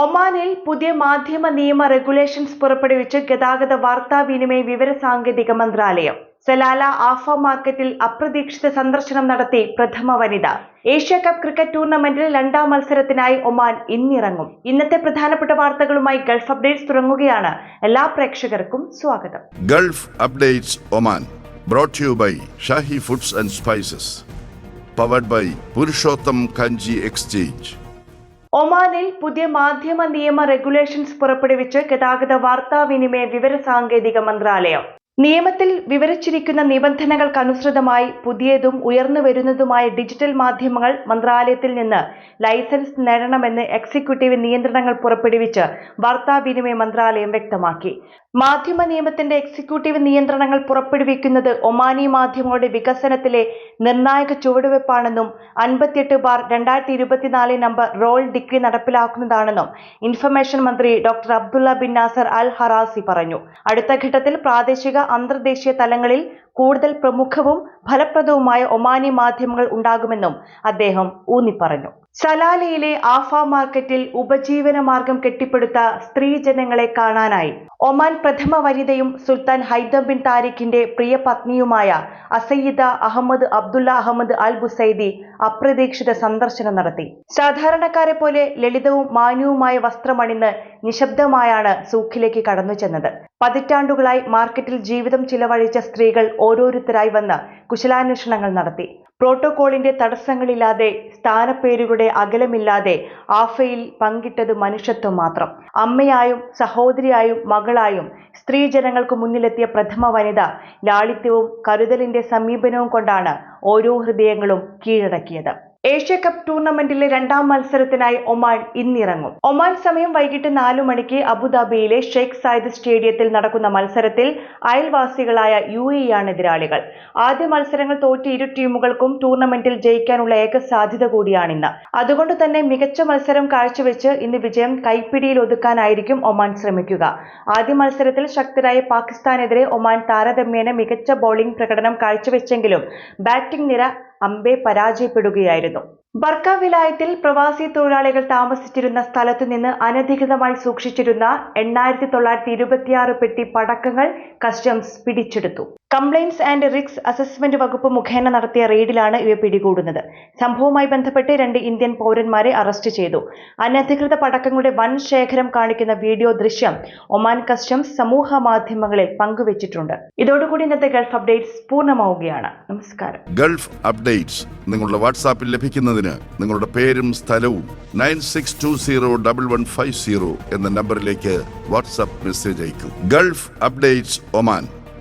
ഒമാനിൽ പുതിയ മാധ്യമ നിയമ റെഗുലേഷൻസ് പുറപ്പെടുവിച്ച് ഗതാഗത വാർത്താവിനിമയ വിവര സാങ്കേതിക മന്ത്രാലയം സലാല ആഫ മാർക്കറ്റിൽ അപ്രതീക്ഷിത സന്ദർശനം നടത്തി പ്രഥമ വനിത. ഏഷ്യ കപ്പ് ക്രിക്കറ്റ് ടൂർണമെന്റിൽ രണ്ടാം മത്സരത്തിനായി ഒമാൻ ഇന്നിറങ്ങും. ഇന്നത്തെ പ്രധാനപ്പെട്ട വാർത്തകളുമായി ഗൾഫ് അപ്ഡേറ്റ്സ് തുടങ്ങുകയാണ്. എല്ലാ പ്രേക്ഷകർക്കും സ്വാഗതം. Gulf updates Oman Brought to by by foods and spices powered by Purushottam Kanji exchange. ഒമാനിൽ പുതിയ മാധ്യമ നിയമ റെഗുലേഷൻസ് പുറപ്പെടുവിച്ച് ഗതാഗത വാർത്താവിനിമയ വിവര സാങ്കേതിക മന്ത്രാലയം. നിയമത്തിൽ വിവരിച്ചിരിക്കുന്ന നിബന്ധനകൾക്കനുസൃതമായി പുതിയതും ഉയർന്നു വരുന്നതുമായ ഡിജിറ്റൽ മാധ്യമങ്ങൾ മന്ത്രാലയത്തിൽ നിന്ന് ലൈസൻസ് നേടണമെന്ന് എക്സിക്യൂട്ടീവ് നിയന്ത്രണങ്ങൾ പുറപ്പെടുവിച്ച് വാർത്താവിനിമയ മന്ത്രാലയം വ്യക്തമാക്കി. മാധ്യമ നിയമത്തിന്റെ എക്സിക്യൂട്ടീവ് നിയന്ത്രണങ്ങൾ പുറപ്പെടുവിക്കുന്നത് ഒമാനി മാധ്യമങ്ങളുടെ വികസനത്തിലെ നിർണായക ചുവടുവെപ്പാണെന്നും അൻപത്തിയെട്ട് ബാർ രണ്ടായിരത്തി ഇരുപത്തിനാല് നമ്പർ റോൾ ഡിഗ്രി നടപ്പിലാക്കുന്നതാണെന്നും ഇൻഫർമേഷൻ മന്ത്രി doctor Abdullah bin Nasser Al Harrasi പറഞ്ഞു. അടുത്ത ഘട്ടത്തിൽ പ്രാദേശിക അന്തർദേശീയ തലങ്ങളിൽ കൂടുതൽ പ്രമുഖവും ഫലപ്രദവുമായ ഒമാനി മാധ്യമങ്ങൾ ഉണ്ടാകുമെന്നും അദ്ദേഹം ഊന്നിപ്പറഞ്ഞു. സലാലയിലെ ആഫ മാർക്കറ്റിൽ ഉപജീവന മാർഗം കെട്ടിപ്പടുത്ത സ്ത്രീജനങ്ങളെ കാണാനായി ഒമാൻ പ്രഥമ വനിതയും സുൽത്താൻ ഹൈദം ബിൻ താരിഖിന്റെ പ്രിയ പത്നിയുമായ Assayyida Ahmed Abdullah Ahmed Al Busaidi അപ്രതീക്ഷിത സന്ദർശനം നടത്തി. സാധാരണക്കാരെ പോലെ ലളിതവും മാന്യവുമായ വസ്ത്രമണിന്ന് നിശബ്ദമായാണ് സൂഖിലേക്ക് കടന്നു ചെന്നത് പതിറ്റാണ്ടുകളായി മാർക്കറ്റിൽ ജീവിതം ചിലവഴിച്ച സ്ത്രീകൾ ഓരോരുത്തരായി വന്ന് കുശലാന്വേഷണങ്ങൾ നടത്തി. പ്രോട്ടോകോളിന്റെ തടസ്സങ്ങളില്ലാതെ സ്ഥാനപ്പേരുകളുടെ അകലമില്ലാതെ ആഫയിൽ പങ്കിട്ടത് മനുഷ്യത്വം മാത്രം. അമ്മയായും സഹോദരിയായും മകളായും സ്ത്രീജനങ്ങൾക്ക് മുന്നിലെത്തിയ പ്രഥമ വനിത ലാളിത്യവും കരുതലിന്റെ സമീപനവും കൊണ്ടാണ് ഓരോ ഹൃദയങ്ങളും കീഴടക്കിയത്. ഏഷ്യ കപ്പ് ടൂർണമെന്റിലെ രണ്ടാം മത്സരത്തിനായി ഒമാൻ ഇന്നിറങ്ങും. ഒമാൻ സമയം വൈകിട്ട് നാലു മണിക്ക് അബുദാബിയിലെ ഷെയ്ഖ് സായിദ് സ്റ്റേഡിയത്തിൽ നടക്കുന്ന മത്സരത്തിൽ അയൽവാസികളായ യു എ ആണ് എതിരാളികൾ. ആദ്യ മത്സരങ്ങൾ തോറ്റ ഇരു ടീമുകൾക്കും ടൂർണമെന്റിൽ ജയിക്കാനുള്ള ഏക സാധ്യത കൂടിയാണിന്ന് അതുകൊണ്ട് തന്നെ മികച്ച മത്സരം കാഴ്ചവെച്ച് ഇന്ന് വിജയം കൈപ്പിടിയിൽ ഒതുക്കാനായിരിക്കും ഒമാൻ ശ്രമിക്കുക. ആദ്യ മത്സരത്തിൽ ശക്തരായ പാകിസ്ഥാനെതിരെ ഒമാൻ താരതമ്യേന മികച്ച ബൗളിംഗ് പ്രകടനം കാഴ്ചവെച്ചെങ്കിലും ബാറ്റിംഗ് നിര അമ്പെ പരാജയപ്പെടുകയായിരുന്നു. ബർക്ക വിലായത്തിൽ പ്രവാസി തൊഴിലാളികൾ താമസിച്ചിരുന്ന സ്ഥലത്തു നിന്ന് അനധികൃതമായി സൂക്ഷിച്ചിരുന്ന എണ്ണായിരത്തി തൊള്ളായിരത്തി ഇരുപത്തിയാറ് പെട്ടി പടക്കങ്ങൾ കസ്റ്റംസ് പിടിച്ചെടുത്തു. കംപ്ലയിൻസ് ആൻഡ് റിസ്ക് അസസ്മെന്റ് വകുപ്പ് മുഖേന നടത്തിയ റെയ്ഡിലാണ് ഇവ പിടികൂടുന്നത്. സംഭവവുമായി ബന്ധപ്പെട്ട് രണ്ട് ഇന്ത്യൻ പൗരന്മാരെ അറസ്റ്റ് ചെയ്തു. അനധികൃത പടക്കങ്ങളുടെ വൻ ശേഖരം കാണിക്കുന്ന വീഡിയോ ദൃശ്യം ഒമാൻ കസ്റ്റംസ് സമൂഹ മാധ്യമങ്ങളിൽ പങ്കുവച്ചിട്ടുണ്ട്. ഇതോടുകൂടി ഇന്നത്തെ ഗൾഫ് അപ്ഡേറ്റ്സ് പൂർണമാവുകയാണ്. നമസ്കാരം. ഗൾഫ് അപ്ഡേറ്റ്സ് നിങ്ങളുടെ വാട്സാപ്പിൽ ലഭിക്കുന്നതിന് നിങ്ങളുടെ പേരും സ്ഥലവും nine six two zero double one five zero എന്ന നമ്പറിലേക്ക് വാട്സാപ്പ് മെസ്സേജ് അയക്കും. Gulf updates Oman.